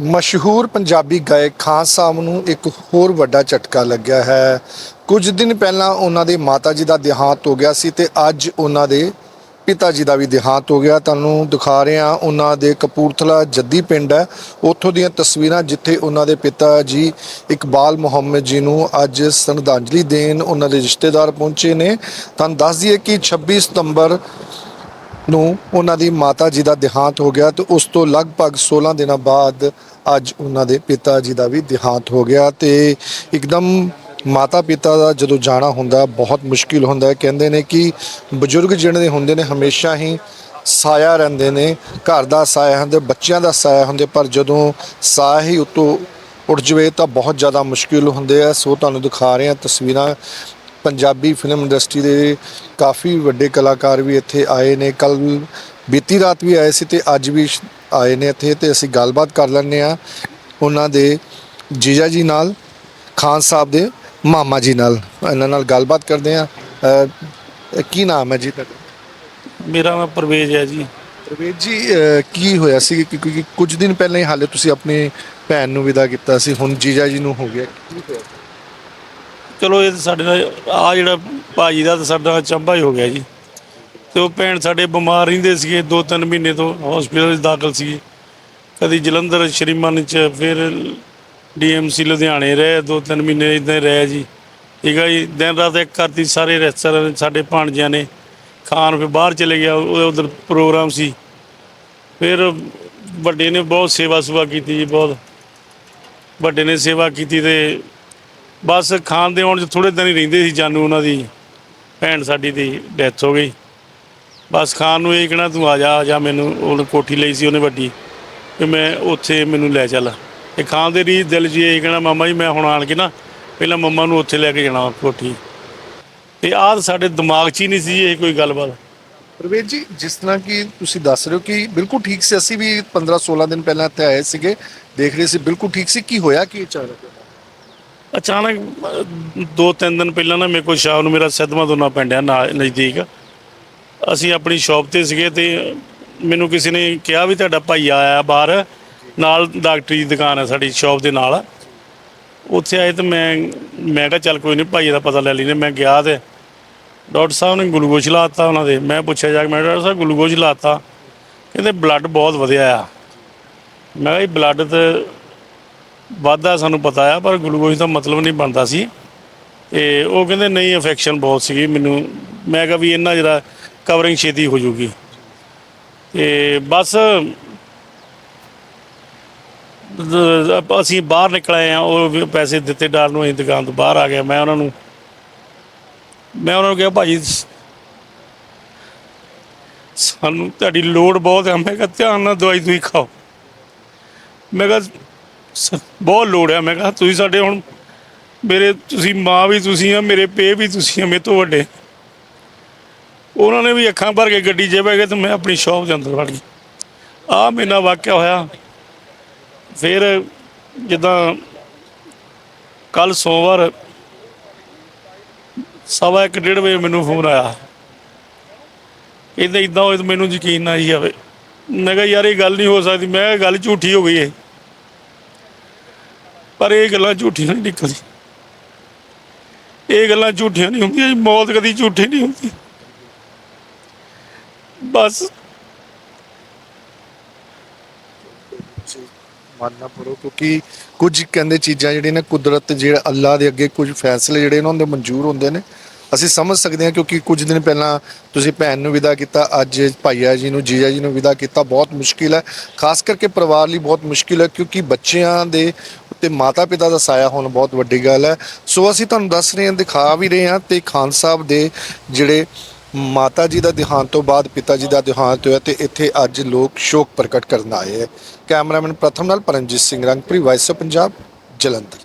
ਮਸ਼ਹੂਰ ਪੰਜਾਬੀ ਗਾਇਕ ਖਾਨ ਸਾਹਿਬ ਨੂੰ ਇੱਕ ਹੋਰ ਵੱਡਾ ਝਟਕਾ ਲੱਗਿਆ ਹੈ। ਕੁਝ ਦਿਨ ਪਹਿਲਾਂ ਉਹਨਾਂ ਦੇ ਮਾਤਾ ਜੀ ਦਾ ਦੇਹਾਂਤ ਹੋ ਗਿਆ ਸੀ ਤੇ ਅੱਜ ਉਹਨਾਂ ਦੇ ਪਿਤਾ ਜੀ ਦਾ ਵੀ ਦੇਹਾਂਤ ਹੋ ਗਿਆ। ਤੁਹਾਨੂੰ ਦਿਖਾ ਰਹੇ ਹਾਂ, ਉਹਨਾਂ ਦੇ ਕਪੂਰਥਲਾ ਜੱਦੀ ਪਿੰਡ ਹੈ। ਉੱਥੋਂ ਦੀਆਂ ਤਸਵੀਰਾਂ ਜਿੱਥੇ ਉਹਨਾਂ ਦੇ ਪਿਤਾ ਜੀ ਇਕਬਾਲ ਮੁਹੰਮਦ ਜੀ ਨੂੰ ਅੱਜ ਸ਼ਰਧਾਂਜਲੀ ਦੇਣ ਉਹਨਾਂ ਦੇ ਰਿਸ਼ਤੇਦਾਰ ਪਹੁੰਚੇ ਨੇ। ਤੁਹਾਨੂੰ ਦੱਸ ਦਈਏ ਕਿ 26 ਸਤੰਬਰ ਨੂੰ ਉਹਨਾਂ ਦੀ ਮਾਤਾ ਜੀ ਦਾ ਦੇਹਾਂਤ ਹੋ ਗਿਆ ਤੇ ਉਸ ਤੋਂ ਲਗਭਗ 16 ਦਿਨਾਂ ਬਾਅਦ ਅੱਜ ਉਹਨਾਂ ਦੇ ਪਿਤਾ ਜੀ ਦਾ ਵੀ ਦੇਹਾਂਤ ਹੋ ਗਿਆ ਤੇ ਇੱਕਦਮ ਮਾਤਾ ਪਿਤਾ ਦਾ ਜਦੋਂ ਜਾਣਾ ਹੁੰਦਾ ਬਹੁਤ ਮੁਸ਼ਕਿਲ ਹੁੰਦਾ ਕਹਿੰਦੇ ਨੇ ਕਿ ਬਜ਼ੁਰਗ ਜਿਹੜੇ ਹੁੰਦੇ ਨੇ ਹਮੇਸ਼ਾ ਹੀ ਸਾਇਆ ਰਹਿੰਦੇ ਨੇ, ਘਰ ਦਾ ਸਾਇਆ ਹੁੰਦੇ, ਬੱਚਿਆਂ ਦਾ ਸਾਇਆ ਹੁੰਦੇ, ਪਰ ਜਦੋਂ ਸਾਇਆ ਹੀ ਉਤੋਂ ਉੱਠ ਜਵੇ ਤਾਂ ਬਹੁਤ ਜ਼ਿਆਦਾ ਮੁਸ਼ਕਿਲ ਹੁੰਦੇ ਆ। ਸੋ ਤੁਹਾਨੂੰ ਦਿਖਾ ਰਹੇ ਹਾਂ ਤਸਵੀਰਾਂ ਪੰਜਾਬੀ ਫਿਲਮ ਇੰਡਸਟਰੀ ਦੇ ਕਾਫੀ ਵੱਡੇ ਕਲਾਕਾਰ ਵੀ ਇੱਥੇ ਆਏ ਨੇ। ਕੱਲ ਬੀਤੀ ਰਾਤ ਵੀ ਆਏ ਸੀ ਤੇ ਅੱਜ ਵੀ ਆਏ ਨੇ ਇੱਥੇ ਤੇ ਅਸੀਂ ਗੱਲਬਾਤ ਕਰ ਲੈਂਦੇ ਆ ਉਹਨਾਂ ਦੇ ਜੀਜਾ ਜੀ ਨਾਲ ਖਾਨ ਸਾਹਿਬ ਦੇ ਮਾਮਾ ਜੀ ਨਾਲ। ਇਹਨਾਂ ਨਾਲ ਗੱਲਬਾਤ ਕਰਦੇ ਆ ਕੀ ਨਾਮ ਹੈ ਜੀ ਤੁਹਾਡਾ? ਮੇਰਾ ਨਾਮ ਪਰਵੇਜ਼ ਹੈ ਜੀ। ਪ੍ਰਵੇਦ ਜੀ ਕੀ ਹੋਇਆ ਸੀ ਕਿਉਂਕਿ ਕੁਝ ਦਿਨ ਪਹਿਲਾਂ ਹੀ ਹਾਲੇ ਤੁਸੀਂ ਆਪਣੀ ਭੈਣ ਨੂੰ ਵਿਦਾ ਕੀਤਾ ਸੀ ਹੁਣ ਜੀਜਾ ਜੀ ਨੂੰ ਹੋ ਗਿਆ ਕੀ ਹੋਇਆ ਚਲੋ ਇਹ ਤਾਂ ਸਾਡੇ ਨਾਲ ਆ ਜਿਹੜਾ ਭਾਜੀ ਦਾ ਤਾਂ ਸਾਡਾ ਚੰਬਾ ਹੀ ਹੋ ਗਿਆ ਜੀ। ਤੇ ਉਹ ਭੈਣ ਸਾਡੇ ਬਿਮਾਰ ਰਹਿੰਦੇ ਸੀਗੇ ਦੋ ਤਿੰਨ ਮਹੀਨੇ ਤੋਂ ਹਸਪੀਟਲ ਵਿੱਚ ਦਾਖਲ ਸੀਗੇ। ਕਦੀ ਜਲੰਧਰ, ਸ਼੍ਰੀਮਾਨ ਚ, ਫਿਰ ਡੀਐਮਸੀ ਲੁਧਿਆਣੇ ਰਹੇ ਦੋ ਤਿੰਨ ਮਹੀਨੇ ਇਦਾਂ ਰਹੇ ਜੀ। ਠੀਕ ਆ ਜੀ, ਦਿਨ ਰਾਤ ਇੱਕ ਕਰਤੀ ਸਾਰੇ ਰਿਸ਼ਤੇਦਾਰਾਂ ਸਾਡੇ ਭਾਣਜਿਆਂ ਨੇ। ਖਾਣ ਫਿਰ ਬਾਹਰ ਚਲੇ ਗਿਆ, ਉਹ ਉਧਰ ਪ੍ਰੋਗਰਾਮ ਸੀ। ਫਿਰ ਵੱਡੇ ਨੇ ਬਹੁਤ ਸੇਵਾ ਸੁਵਾ ਕੀਤੀ ਜੀ, ਬਹੁਤ। ਵੱਡੇ ਨੇ ਸੇਵਾ ਕੀਤੀ ਤੇ ਬਸ ਖਾਣ ਦੇ ਆਉਣ ਚ ਥੋੜੇ ਦਿਨ ਹੀ ਰਹਿੰਦੇ ਸੀ, ਜਾਨੂ ਉਹਨਾਂ ਦੀ, ਭੈਣ ਸਾਡੀ ਦੀ ਡੈਥ ਹੋ ਗਈ। ਬਸ ਖਾਨ ਨੂੰ ਇਹ ਕਹਿਣਾ, ਤੂੰ ਆ ਜਾ ਆ ਜਾ ਮੈਨੂੰ। ਉਹਨੇ ਕੋਠੀ ਲਈ ਸੀ ਉਹਨੇ ਵੱਡੀ। ਤੇ ਮੈਂ ਉੱਥੇ ਮੈਨੂੰ ਲੈ ਚੱਲ। ਤੇ ਖਾਣ ਦੇ ਰੀ ਦਿਲ 'ਚ ਇਹ ਕਹਿਣਾ, ਮਾਮਾ ਜੀ, ਮੈਂ ਹੁਣ ਆਣ ਕੇ ਨਾ ਪਹਿਲਾਂ ਮੰਮਾ ਨੂੰ ਉੱਥੇ ਲੈ ਕੇ ਜਾਣਾ ਕੋਠੀ। ਤੇ ਆਹ ਸਾਡੇ ਦਿਮਾਗ 'ਚ ਹੀ ਨਹੀਂ ਸੀ ਇਹ ਕੋਈ ਗੱਲਬਾਤ। ਪ੍ਰਵੇਦ ਜੀ, ਜਿਸ ਤਰ੍ਹਾਂ ਕਿ ਤੁਸੀਂ ਦੱਸ ਰਹੇ ਹੋ ਕਿ ਬਿਲਕੁਲ ਠੀਕ ਸੀ, ਅਸੀਂ ਵੀ 15 16 ਦਿਨ ਪਹਿਲਾਂ ਇੱਥੇ ਆਏ ਸੀਗੇ, ਦੇਖ ਰਹੇ ਸੀ ਬਿਲਕੁਲ ਠੀਕ ਸੀ। ਕੀ ਹੋਇਆ, ਕੀ ਅਚਾਨਕ? ਅਚਾਨਕ ਅਹ, ਦੋ ਤਿੰਨ ਦਿਨ ਪਹਿਲਾਂ ਨਾ ਮੇਰੇ ਕੋਲ ਸ਼ਾਮ ਨੂੰ ਮੇਰਾ ਸਦਮਾ ਦੋਨਾ ਪਿੰਡ ਆ ਨਾਲ ਨਜ਼ਦੀਕ। ਅਸੀਂ ਆਪਣੀ ਸ਼ਾਪ ਤੇ ਸੀਗੇ ਤੇ ਮੈਨੂੰ ਕਿਸੇ ਨੇ ਕਿਹਾ ਵੀ ਤੁਹਾਡਾ ਭਾਈ ਆਇਆ ਬਾਹਰ ਨਾਲ ਡਾਕਟਰੀ ਦੀ ਦੁਕਾਨ ਹੈ ਸਾਡੀ ਸ਼ਾਪ ਦੇ ਨਾਲ। ਉੱਥੇ ਆਏ ਤੇ ਮੈਂ ਮੈਂ ਕਿਹਾ ਚੱਲ ਕੋਈ ਨਹੀਂ ਭਾਈ ਦਾ ਪਤਾ ਲੈ ਲੈਨੇ ਮੈਂ ਗਿਆ ਤੇ ਡਾਕਟਰ ਸਾਹਿਬ ਨੇ ਗਲੂਕੋਜ਼ ਲਾਤਾ ਉਹਨਾਂ ਦੇ। ਮੈਂ ਪੁੱਛਿਆ ਜਾ ਕੇ ਮੈਂ ਡਾਕਟਰ ਸਾਹਿਬ ਗਲੂਕੋਜ਼ ਲਾਤਾ। ਕਹਿੰਦੇ ਬਲੱਡ ਬਹੁਤ ਵਧਿਆ ਆ। ਮੈਂ ਕਿਹਾ ਜੀ ਬਲੱਡ ਤੇ ਵਾਧਾ ਸਾਨੂੰ ਪਤਾ ਆ, ਪਰ ਗਲੂਕੋਜ਼ ਦਾ ਮਤਲਬ ਨਹੀਂ ਬਣਦਾ ਸੀ। ਤੇ ਉਹ ਕਹਿੰਦੇ ਨਹੀਂ ਇਨਫੈਕਸ਼ਨ ਬਹੁਤ ਸੀਗੀ ਮੈਨੂੰ। ਮੈਂ ਕਿਹਾ ਵੀ ਇਹਨਾਂ ਜਿਹੜਾ ਕਵਰਿੰਗ ਛੇਤੀ ਹੋ ਜੂਗੀ। ਤੇ ਬਸ ਅਸੀਂ ਬਾਹਰ ਨਿਕਲ ਆਏ ਆ, ਉਹ ਪੈਸੇ ਦਿੱਤੇ ਡਾਲ ਨੂੰ, ਅਸੀਂ ਦੁਕਾਨ ਤੋਂ ਬਾਹਰ ਆ ਗਿਆ ਮੈਂ ਉਹਨਾਂ ਨੂੰ, ਮੈਂ ਉਹਨਾਂ ਨੂੰ ਕਿਹਾ, ਭਾਜੀ ਸ- ਸਾਨੂੰ ਤੁਹਾਡੀ ਲੋੜ ਬਹੁਤ ਹੈ ਮੈਂ ਕਿਹਾ, ਧਿਆਨ ਨਾਲ ਦਵਾਈ ਤੁਸੀਂ ਖਾਓ। ਮੈਂ ਕਿਹਾ ਸ- ਬਹੁਤ ਲੋੜ ਹੈ ਮੈਂ ਕਿਹਾ ਤੁਸੀਂ ਸਾਡੇ ਹੁਣ ਮੇਰੇ ਤੁਸੀਂ ਮਾਂ ਵੀ ਤੁਸੀਂ ਆ, ਮੇਰੇ ਪੇ ਵੀ ਤੁਸੀਂ ਆ, ਮੇਰੇ ਤੋਂ ਵੱਡੇ। ਉਹਨਾਂ ਨੇ ਵੀ ਅੱਖਾਂ ਭਰ ਕੇ ਗੱਡੀ 'ਚ ਬਹਿ ਗਏ ਤੇ ਮੈਂ ਆਪਣੀ ਸ਼ਾਪ ਦੇ ਅੰਦਰ ਵੜ ਗਈ। ਆ ਮੇਰੇ ਨਾਲ ਵਾਕਿਆ ਹੋਇਆ। ਫਿਰ ਜਿੱਦਾਂ ਕੱਲ ਸੋਮਵਾਰ ਸਵਾ ਇੱਕ, ਡੇਢ ਵਜੇ ਮੈਨੂੰ ਫੋਨ ਆਇਆ। ਕਹਿੰਦੇ ਇਦਾਂ ਹੋਏ ਤਾਂ ਮੈਨੂੰ ਯਕੀਨ ਨਾ ਹੀ ਆਵੇ ਮੈਂ ਕਿਹਾ, ਯਾਰ, ਇਹ ਗੱਲ ਨਹੀਂ ਹੋ ਸਕਦੀ। ਮੈਂ ਕਿਹਾ ਗੱਲ ਝੂਠੀ ਹੋ ਗਈ ਹੈ ਪਰ ਇਹ ਗੱਲਾਂ ਝੂਠੀਆਂ ਨਹੀਂ ਨਿਕਲਦੀ ਇਹ ਗੱਲਾਂ ਝੂਠੀਆਂ ਨਹੀਂ ਹੁੰਦੀਆਂ ਮੌਤ ਕਦੀ ਝੂਠੀ ਨਹੀਂ ਹੁੰਦੀ। ਬਸ। ਮੰਨਣਾ ਪੜੋ ਕਿਉਂਕਿ ਕੁਝ ਕਹਿੰਦੇ ਚੀਜ਼ਾਂ ਜਿਹੜੀਆਂ ਨੇ ਕੁਦਰਤ ਜਿਹੜਾ ਅੱਲਾ ਦੇ ਅੱਗੇ ਕੁਝ ਫੈਸਲੇ ਜਿਹੜੇ ਉਹਨਾਂ ਦੇ ਮਨਜ਼ੂਰ ਹੁੰਦੇ ਨੇ, ਅਸੀਂ ਸਮਝ ਸਕਦੇ ਹਾਂ, ਕਿਉਂਕਿ ਕੁਝ ਦਿਨ ਪਹਿਲਾਂ ਤੁਸੀਂ ਭੈਣ ਨੂੰ ਵਿਦਾ ਕੀਤਾ, ਅੱਜ ਭਾਈਆ ਜੀ ਨੂੰ ਜੀਜਾ ਜੀ ਨੂੰ ਵਿਦਾ ਕੀਤਾ, ਬਹੁਤ ਮੁਸ਼ਕਿਲ ਹੈ। ਖਾਸ ਕਰਕੇ ਪਰਿਵਾਰ ਲਈ ਬਹੁਤ ਮੁਸ਼ਕਿਲ ਹੈ, ਕਿਉਂਕਿ ਬੱਚਿਆਂ ਦੇ ਉੱਤੇ ਮਾਤਾ ਪਿਤਾ ਦਾ ਸਾਇਆ ਹੋਣਾ ਬਹੁਤ ਵੱਡੀ ਗੱਲ ਹੈ। ਸੋ ਅਸੀਂ ਤੁਹਾਨੂੰ ਦੱਸ ਰਹੇ ਹਾਂ, ਦਿਖਾ ਵੀ ਰਹੇ ਹਾਂ ਤੇ ਖਾਨ ਸਾਹਿਬ ਦੇ ਜਿਹੜੇ ਮਾਤਾ ਜੀ ਦਾ ਦੇਹਾਂਤ ਤੋਂ ਬਾਅਦ ਪਿਤਾ ਜੀ ਦਾ ਦੇਹਾਂਤ ਹੋਇਆ ਤੇ ਇੱਥੇ ਅੱਜ ਲੋਕ ਸ਼ੋਕ ਪ੍ਰਗਟ ਕਰਨ ਆਏ ਹੈ। ਕੈਮਰਾਮੈਨ ਪ੍ਰਥਮ ਨਾਲ ਪਰਮਜੀਤ ਸਿੰਘ ਰੰਗਪੁਰੀ ਵਾਇਸ ਆਫ ਪੰਜਾਬ ਜਲੰਧਰ।